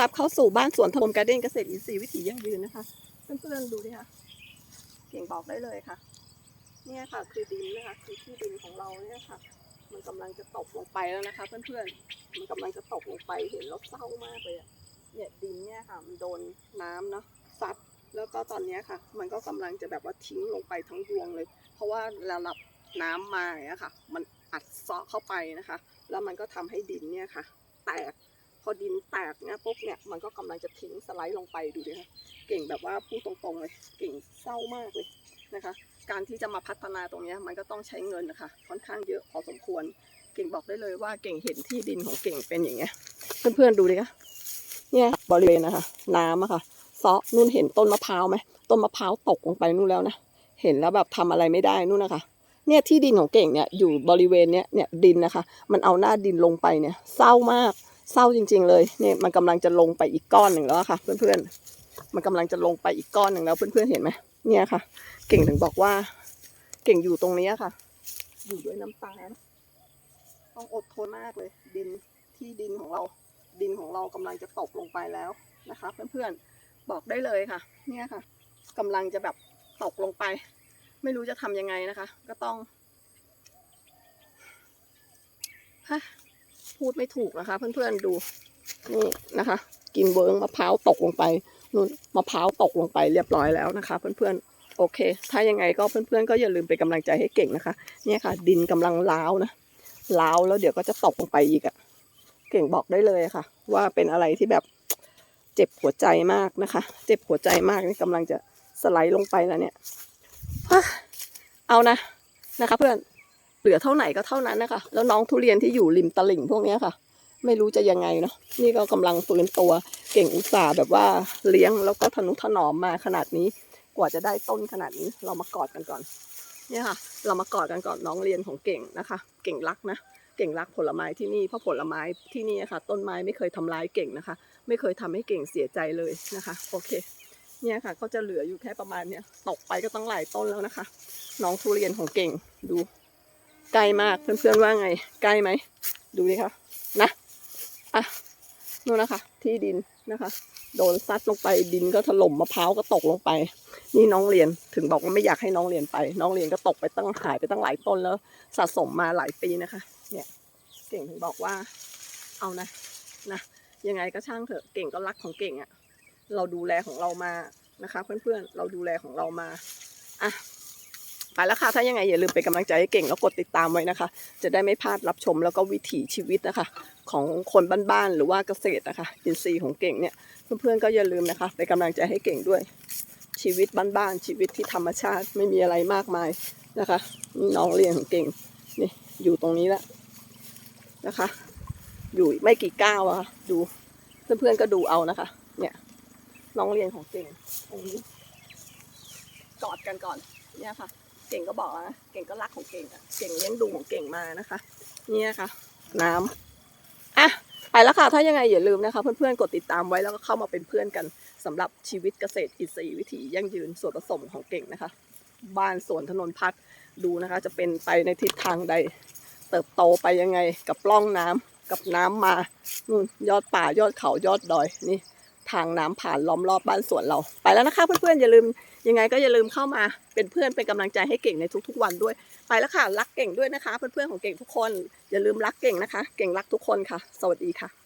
รับเข้าสู่บ้านสวนธรรมการ์เด้นเกษตรอินทรีย์วิถียั่งยืนนะคะ เพื่อนๆดูดิค่ะ เก่งบอกได้เลยค่ะ เนี่ยค่ะคือดินนะคะคือที่ดินของเราเนี่ยค่ะ มันกำลังจะตกลงไปแล้วนะคะ เพื่อนๆ มันกำลังจะตกลงไปเห็นแล้วเศร้ามากเลยเนี่ยดินเนี่ยค่ะ มันโดนน้ำเนาะซัดแล้วก็ตอนนี้ค่ะ มันก็กำลังจะแบบว่าทิ้งลงไปทั้งยวงเลย เพราะว่าระดับน้ำมาอย่าเงี้ยค่ะ มันอัดเซาะเข้าไปนะคะ แล้วมันก็ทำให้ดินเนี่ยค่ะ แตก พอดินแตกเนี่ยปุ๊บเนี่ยมันก็กำลังจะทิ้งสไลด์ลงไปดูดิค่ะเก่งแบบว่าพูดตรงๆเลยเก่งเศร้ามากเลยนะคะ การที่จะมาพัฒนาตรงนี้มันก็ต้องใช้เงินนะคะค่อนข้างเยอะพอสมควร เก่งบอกได้เลยว่าเก่งเห็นที่ดินของเก่งเป็นอย่างเงี้ยเพื่อนๆดูดิคะเนี่ยบริเวณนะคะ น้ำอะค่ะซาะนู่นเห็นต้นมะพร้าวไหมต้นมะพร้าวตกลงไปนู่นแล้วนะเห็นแล้วแบบทำอะไรไม่ได้นู่นนะคะเนี่ยที่ดินของเก่งเนี่ยอยู่บริเวณเนี้ยเนี่ยดินนะคะ มันเอาหน้าดินลงไปเนี่ยเศร้ามาก เศร้าจริง ๆ เลยเนี่ยมันกำลังจะลงไปอีกก้อนหนึ่งแล้วอะค่ะ เพื่อนๆมันกำลังจะลงไปอีกก้อนหนึ่งแล้วเพื่อนๆเห็นไหมเนี่ยค่ะ เก่งถึงบอกว่า เก่งอยู่ตรงนี้ค่ะ อยู่ด้วยน้ำตาต้องอดทนมากเลย ดินที่ดินของเรา ดินของเรากำลังจะตกลงไปแล้วนะคะ เพื่อนๆบอกได้เลยค่ะ เนี่ยค่ะกำลังจะแบบตกลงไป ไม่รู้จะทำยังไงนะคะ ก็ต้องฮะ พูดไม่ถูกนะคะ เพื่อนๆดูนี่นะคะ กินเวิร์งมะพร้าวตกลงไปนู่นมะพร้าวตกลงไปเรียบร้อยแล้วนะคะ เพื่อนๆโอเค ถ้ายังไงก็เพื่อนๆก็อย่าลืมเป็นกำลังใจให้เก่งนะคะ เนี่ยค่ะ ดินกำลังล้าวนะล้าวแล้วเดี๋ยวก็จะตกลงไปอีกอะเก่งบอกได้เลยค่ะ ว่าเป็นอะไรที่แบบเจ็บหัวใจมากนะคะ เจ็บหัวใจมากนี่กำลังจะสไลด์ลงไปแล้วเนี่ยเอานะนะคะเพื่อน เหลือเท่าไหนก็เท่านั้นนะคะ แล้วน้องทุเรียนที่อยู่ริมตลิ่งพวกนี้ค่ะ ไม่รู้จะยังไงเนาะนี่ก็กำลังฟื้นตัวเก่งอุตส่าห์แบบว่าเลี้ยงแล้วก็ทนุถนอมมาขนาดนี้ กว่าจะได้ต้นขนาดนี้เรามากอดกันก่อนเนี่ยค่ะ เรามากอดกันก่อนน้องเรียนของเก่งนะคะ เก่งรักนะเก่งรักผลไม้ที่นี่เพราะผลไม้ที่นี่ค่ะ ต้นไม้ไม่เคยทำร้ายเก่งนะคะ ไม่เคยทำให้เก่งเสียใจเลยนะคะ โอเค เนี่ยค่ะ ก็จะเหลืออยู่แค่ประมาณเนี้ยตกไปก็ต้องหลายต้นแล้วนะคะ น้องทุเรียนของเก่งดู ใกล้มากเพื่อนๆว่าไง ใกล้ไหม ดูดิคะนะอะนู่นนะคะ ที่ดินนะคะ โดนซัดลงไปดินก็ถล่มมะพร้าวก็ตกลงไป นี่น้องเรียนถึงบอกว่าไม่อยากให้น้องเรียนไป น้องเรียนก็ตกไปตั้งหายไปตั้งหลายต้นแล้วสะสมมาหลายปีนะคะ เนี่ยเก่งถึงบอกว่า เอานะนะยังไงก็ช่างเถอะเก่งก็รักของเก่งอะ่ะเราดูแลของเรามานะคะ เพื่อนๆเราดูแลของเรามาอะ ไปแล้วค่ะ ถ้ายังไงอย่าลืมเป็นกำลังใจให้เก่งแล้วกดติดตามไว้นะคะ จะได้ไม่พลาดรับชมแล้วก็วิถีชีวิตนะคะ ของคนบ้านๆหรือว่าเกษตรนะคะอินทรีย์ของเก่งเนี่ยเพื่อนๆก็อย่าลืมนะคะเป็นกำลังใจให้เก่งด้วย ชีวิตบ้านๆชีวิตที่ธรรมชาติไม่มีอะไรมากมายนะคะนี่น้องเรียนของเก่งนี่อยู่ตรงนี้แล้วนะคะ อยู่ไม่กี่ก้าวอะค่ะดูเพื่อนๆก็ดูเอานะคะ เนี่ยน้องเรียนของเก่งตรงนี้กอดกันก่อนเนี่ยค่ะ เก่งก็บอกนะเก่งก็รักของเก่งอะเก่งเลี้ยงดูของเก่งมานะคะ เนี่ยค่ะ น้ำอะไปแล้วค่ะ ถ้ายังไงอย่าลืมนะคะ เพื่อนๆ กดติดตามไว้แล้วก็เข้ามาเป็นเพื่อนกันสำหรับชีวิตเกษตรอินทรีย์วิถียั่งยืนส่วนผสมของเก่งนะคะ บ้านสวนถนนพัฒน์ดูนะคะ จะเป็นไปในทิศทางใด เติบโตไปยังไงกับร่องน้ำกับน้ำมานู่นยอดป่ายอดเขายอดดอยนี่ ทางน้ำผ่านล้อมรอบบ้านสวนเรา ไปแล้วนะคะ เพื่อนๆอย่าลืมยังไงก็อย่าลืมเข้ามาเป็นเพื่อนเป็นกำลังใจให้เก่งในทุกๆวันด้วย ไปแล้วค่ะ รักเก่งด้วยนะคะ เพื่อนๆของเก่งทุกคน อย่าลืมรักเก่งนะคะ เก่งรักทุกคนค่ะ สวัสดีค่ะ